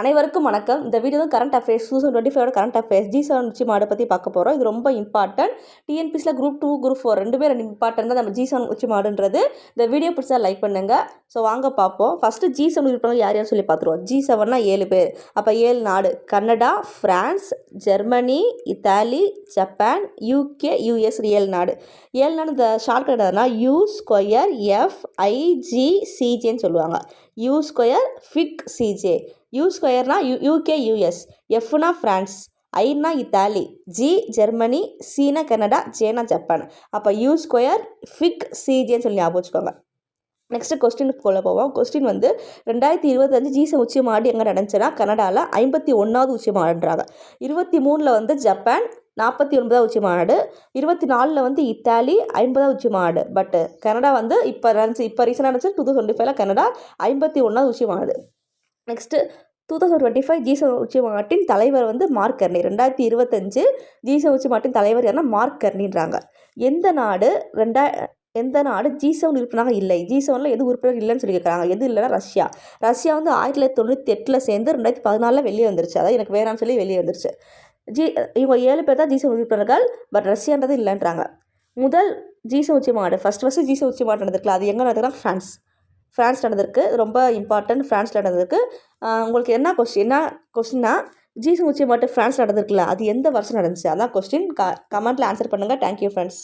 அனைவருக்கும் வணக்கம். இந்த வீடியோ தான் current affairs two thousand twenty five current affairs G seven உச்சி மாடை பற்றி பார்க்க போகிறோம் இது ரொம்ப இம்பார்ட்டன்ட் டிஎன்பிஸில் குரூப் டூ குரூப் ஃபோர் ரெண்டுமே ரெண்டு இம்பார்ட்டன்ட் தான். நம்ம ஜி செவன் உச்சி மாடுன்றது. இந்த வீடியோ பிடிச்சா லைக் பண்ணுங்கள் ஸோ வாங்க பார்ப்போம். ஃபஸ்ட்டு ஜி செவன் இருப்பாங்க யார் யார் சொல்லி பார்த்துருவோம். ஜி செவன்னா ஏழு பேர். அப்போ ஏழு நாடு. Canada France Germany Italy Japan UK US ஏழு நாடு. ஏழு நாடு இந்த ஷார்ட்கட் எதுனா யூ ஸ்கொயர் எஃப் ஐஜி சிஜேன்னு சொல்லுவாங்க. U square fig CJ U ஸ்கொயர்னா U UK US எஃப்னா France Aina Italy G Germany China Canada. ஜேனா Japan. அப்போ யூ ஸ்கொயர் ஃபிக் சிஜேன்னு சொல்லி ஞாபகம் வச்சுக்கோங்க. நெக்ஸ்ட்டு கொஸ்டினுக்கு போல போவோம். கொஸ்டின் வந்து ரெண்டாயிரத்தி இருபத்தஞ்சு ஜிசம் உச்சி மாடு எங்கே நடந்துச்சுன்னா கனடாவில் ஐம்பத்தி ஒன்றாவது உச்சி மாடுன்றாங்க. இருபத்தி மூணில் வந்து ஜப்பான் நாற்பத்தி ஒன்பதாவது உச்சி மாநாடு இருபத்தி நாலில் வந்து இத்தாலி ஐம்பதாவது உச்சி மாநாடு பட்டு கனடா வந்து இப்போ நடந்துச்சு இப்போ ரீசெண்டாக நடந்துச்சு டூ தௌசண்ட் டுவெண்ட்டி ஃபைவ்ல கனடா ஐம்பத்தி ஒன்றாவது உச்சி மாநாடு next two thousand twenty five ஜீசோ உச்சி மாட்டின் தலைவர் வந்து மார்க் கர்னி. ரெண்டாயிரத்தி இருபத்தஞ்சு ஜீசோ உச்சி மாட்டின் தலைவர் யாருன்னா மார்க் கர்னின்றாங்க. எந்த நாடு ரெண்டா எந்த நாடு ஜி செவன் உறுப்பினராக இல்லை? ஜி செவனில் எது உறுப்பினர் இல்லைன்னு சொல்லி கேட்குறாங்க எது இல்லைன்னா ரஷ்யா. ரஷ்யா வந்து ஆயிரத்தி தொள்ளாயிரத்தி தொண்ணூற்றி எட்டில் சேர்ந்து ரெண்டாயிரத்தி பதினாலில் வெளியே வந்துருச்சு. அதாவது எனக்கு வேணாம்னு சொல்லி வெளியே வந்துருச்சு. ஜி இவங்க ஏழு பேர் தான் ஜி செவன் உறுப்பினர்கள் பட் ரஷ்யான்றது இல்லைன்றாங்க. முதல் ஜீச உச்சி மாடு ஃபஸ்ட் ஃபஸ்ட்டு ஜீச உச்சி மாடு நடந்திருக்குல்ல அது எங்கே நடக்குதுன்னா ஃப்ரான்ஸ் ஃப்ரான்ஸ் நடந்திருக்கு. ரொம்ப இம்பார்ட்டன்ட் ஃப்ரான்ஸில் நடந்திருக்கு. உங்களுக்கு என்ன கொஸ்டின் என்ன கொஸ்டின்னா ஜீசு உச்சி மட்டும் ஃப்ரான்ஸ் நடந்திருக்குல்ல அது எந்த வருஷம் நடந்துச்சு? அதான் கொஸ்டின் க கமெண்ட்டில் ஆன்சர் பண்ணுங்கள் தேங்க்யூ ஃப்ரெண்ட்ஸ்